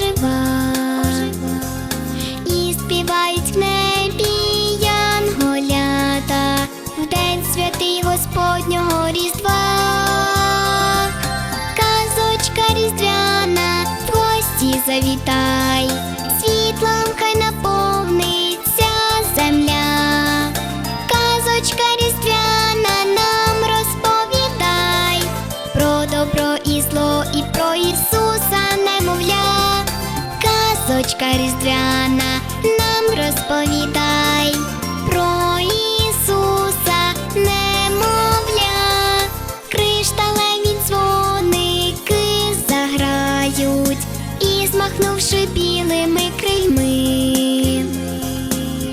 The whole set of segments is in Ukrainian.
ожива, і співають в небі янголята в день святий Господнього Різдва, казочка різдвяна, в гості завітай, світлом хай наповниться земля, казочка різдвяна нам розповідай про добро і зло і про Ісуса казочка різдвяна нам розповідай про Ісуса немовля, кришталеві дзвоники заграють і змахнувши білими крильми.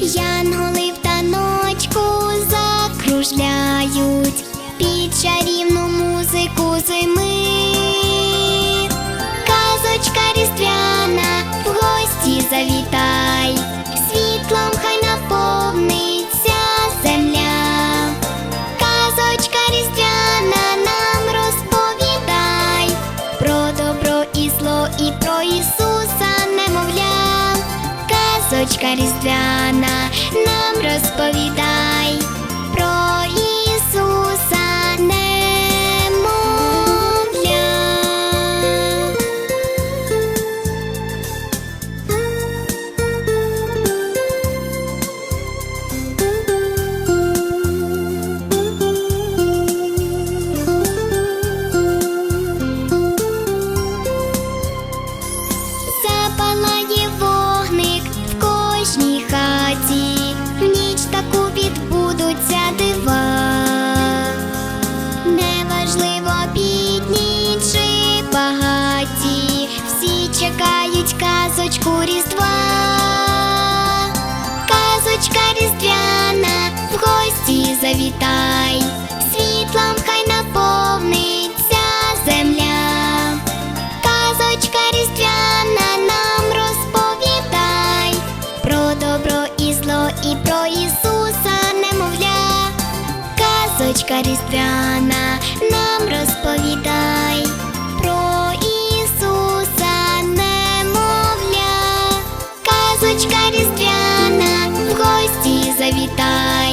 Янголи в таночку закружляють під чарівну музику зими. Казочка різдвяна нам розповідай кожній хаті, в ніч таку відбудуться дива. Неважливо бідні чи багаті, всі чекають казочку Різдва. Казочка різдвяна, в гості завітай, Зірочка різдвяна нам розповідай про Ісуса немовля, казочка різдвяна в гості завітай.